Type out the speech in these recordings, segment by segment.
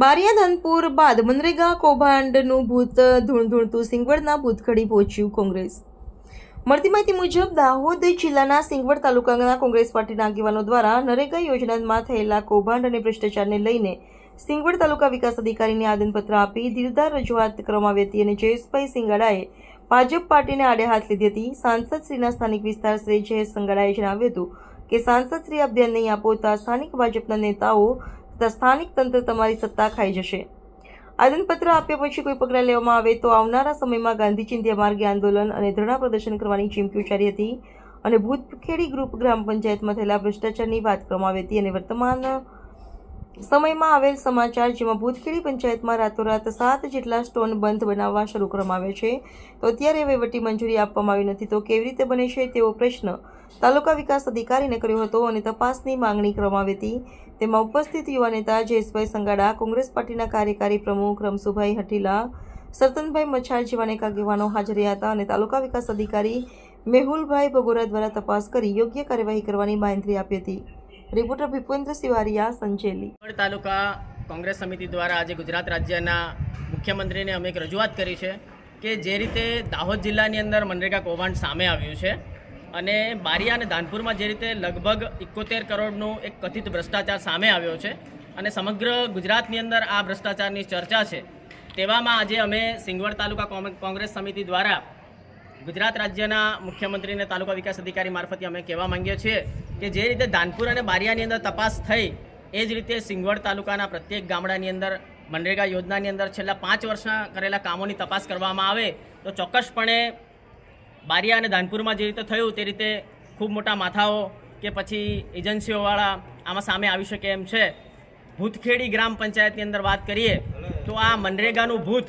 બારિયાધનપુર બાદ મનરેગા કૌભાંડનું ભૂત ધૂણધૂણતું સિંગવડના ભૂતખડી પહોંચ્યું કોંગ્રેસ. મળતી માહિતી મુજબ, દાહોદ જિલ્લાના સિંગવડ તાલુકાના કોંગ્રેસ પાર્ટીના આગેવાનો દ્વારા નરેગા યોજનામાં થયેલા કૌભાંડ અને ભ્રષ્ટાચારને લઈને સિંગવડ તાલુકા વિકાસ અધિકારીને આદનપત્ર આપી દિલદાર રજૂઆત કરવામાં આવી હતી અને જયેશભાઈ સિંગાડાએ ભાજપ પાર્ટીને આડે હાથ લીધી હતી. સાંસદ શ્રીના સ્થાનિક વિસ્તાર શ્રી જયેશ સંગાડાએ જણાવ્યું હતું કે સાંસદ શ્રી અભિયાન નહીં આપો, તો સ્થાનિક ભાજપના નેતાઓ તથા સ્થાનિક તંત્ર તમારી સત્તા ખાઈ જશે. આદનપત્ર આપ્યા પછી કોઈ પગલાં લેવામાં આવે તો આવનારા સમયમાં ગાંધી ચિંધ્યા માર્ગે આંદોલન અને ધરણા પ્રદર્શન કરવાની ચીમકી ઉચ્ચારી હતી અને ભૂતખેડી ગ્રુપ ગ્રામ પંચાયતમાં થયેલા ભ્રષ્ટાચારની વાત કરવામાં આવી હતી અને વર્તમાન સમયમાં આવેલ સમાચાર જેમાં ભૂતખેડી પંચાયતમાં રાતોરાત સાત જેટલા સ્ટોન બંધ બનાવવા શરૂ કરવામાં આવ્યા છે. તો અત્યારે વહીવટી મંજૂરી આપવામાં આવી નથી. તો કેવી રીતે બને છે તેવો પ્રશ્ન તાલુકા વિકાસ અધિકારીને કર્યો હતો અને તપાસની માંગણી કરવામાં આવી તેમાં ઉપસ્થિત યુવા નેતા જયેશભાઈ સંગાડા, કોંગ્રેસ પાર્ટીના કાર્યકારી પ્રમુખ રમસુભાઈ હટીલા, સરતનભાઈ મછાર જેવા અનેક આગેવાનો હાજર હતા અને તાલુકા વિકાસ અધિકારી મેહુલભાઈ બગોરા દ્વારા તપાસ કરી યોગ્ય કાર્યવાહી કરવાની માહિતી આપી હતી. રિપોર્ટર ભીપેન્દ્ર સિવારિયા વડ તાલુકા કોંગ્રેસ સમિતિ દ્વારા આજે ગુજરાત રાજ્યના મુખ્યમંત્રીને અમે એક રજૂઆત કરી છે કે જે રીતે દાહોદ જિલ્લાની અંદર મનરેગા કૌભાંડ સામે આવ્યું છે અને બારિયા અને ધાનપુરમાં જે રીતે લગભગ એકોતેર કરોડનું એક કથિત ભ્રષ્ટાચાર સામે આવ્યો છે અને સમગ્ર ગુજરાતની અંદર આ ભ્રષ્ટાચારની ચર્ચા છે, તેવામાં આજે અમે સિંગવડ તાલુકા કોંગ્રેસ સમિતિ દ્વારા ગુજરાત રાજ્યના મુખ્યમંત્રીને તાલુકા વિકાસ અધિકારી મારફતે અમે કહેવા માંગીએ છીએ કે જે રીતે ધાનપુર અને બારિયાની અંદર તપાસ થઈ, એ જ રીતે સિંગવડ તાલુકાના પ્રત્યેક ગામડાની અંદર, મનરેગા યોજનાની અંદર છેલ્લા પાંચ વર્ષના કરેલા કામોની તપાસ કરવામાં આવે, તો ચોક્કસપણે બારિયા અને ધાનપુરમાં જે રીતે થયું તે રીતે ખૂબ મોટા માથાઓ કે પછી એજન્સીઓવાળા આમાં સામે આવી શકે એમ છે. ભૂતખેડી ગ્રામ પંચાયતની અંદર વાત કરીએ તો આ મનરેગાનું ભૂત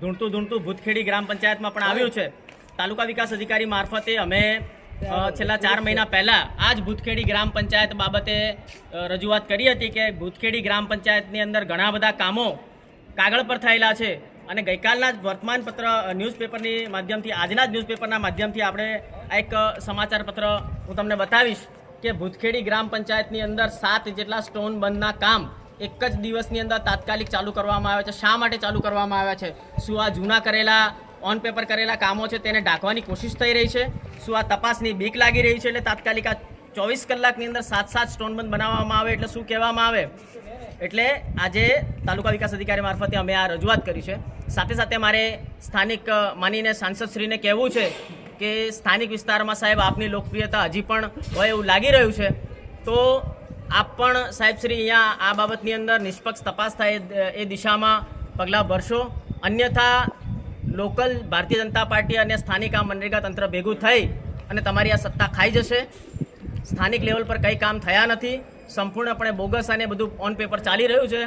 ધૂણતું ધૂણતું ભૂતખેડી ગ્રામ પંચાયતમાં પણ આવ્યું છે. તાલુકા વિકાસ અધિકારી મારફતે અમે છેલ્લા ચાર મહિના પહેલાં આ જ ભૂતખેડી ગ્રામ પંચાયત બાબતે રજૂઆત કરી હતી કે ભૂતખેડી ગ્રામ પંચાયતની અંદર ઘણા બધા કામો કાગળ પર થયેલા છે. અને ગઈકાલના જ વર્તમાનપત્ર ન્યૂઝપેપરની માધ્યમથી, આજના જ ન્યૂઝપેપરના માધ્યમથી આપણે એક સમાચારપત્ર સમાચાર પત્ર હું તમને બતાવીશ કે ભૂતખેડી ગ્રામ પંચાયતની અંદર સાત જેટલા સ્ટોન બંધના કામ એક જ દિવસની અંદર તાત્કાલિક ચાલુ કરવામાં આવે છે. શા માટે ચાલુ કરવામાં આવ્યા છે? શું આ જૂના કરેલા ઓન પેપર કરેલા કામો છે તેને ઢાંકવાની કોશિશ થઈ રહી છે? શું આ તપાસની બીક લાગી રહી છે? એટલે તાત્કાલિક આ ચોવીસ કલાકની અંદર સાત સાત સ્ટોન બંધ બનાવવામાં આવે એટલે શું કહેવામાં આવે? એટલે આજે તાલુકા વિકાસ અધિકારી મારફતે અમે આ રજૂઆત કરી છે. સાથે સાથે મારે સ્થાનિક માનીને સાંસદશ્રીને કહેવું છે કે સ્થાનિક વિસ્તારમાં સાહેબ આપની લોકપ્રિયતા હજી પણ હોય એવું લાગી રહ્યું છે. તો આપ પણ સાહેબશ્રી અહીંયા આ બાબતની અંદર નિષ્પક્ષ તપાસ થાય એ દિશામાં પગલાં ભરશો. અન્યથા લોકલ ભારતીય જનતા પાર્ટી અને સ્થાનિક આ મનરેગા તંત્ર ભેગું થઈ અને તમારી આ સત્તા ખાઈ જશે. સ્થાનિક લેવલ પર કંઈ કામ થયા નથી. સંપૂર્ણપણે બોગસ અને બધું ઓન પેપર ચાલી રહ્યું છે.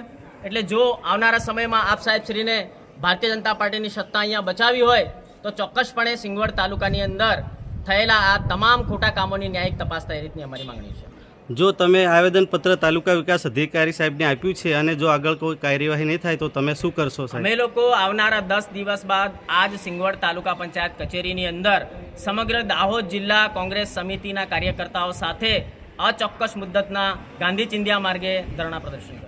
એટલે જો આવનારા સમયમાં આપ સાહેબશ્રીને ભારતીય જનતા પાર્ટીની સત્તા અહીંયા બચાવી હોય તો ચોક્કસપણે સિંગવડ તાલુકાની અંદર થયેલા આ તમામ ખોટા કામોની ન્યાયિક તપાસ થાય રીતની અમારી માંગણી છે. જો તમે આવેદનપત્ર તાલુકા વિકાસ અધિકારી સાહેબને આપ્યું છે અને જો આગળ કોઈ કાર્યવાહી નહીં થાય તો તમે શું કરશો સાહેબ? અમે લોકો આવનારા દસ દિવસ બાદ આજ સિંગવડ તાલુકા પંચાયત કચેરીની અંદર સમગ્ર દાહોદ જિલ્લા કોંગ્રેસ સમિતિના કાર્યકર્તાઓ સાથે અચોક્કસ મુદ્દતના ગાંધી ચિંધ્યા માર્ગે ધરણા પ્રદર્શન.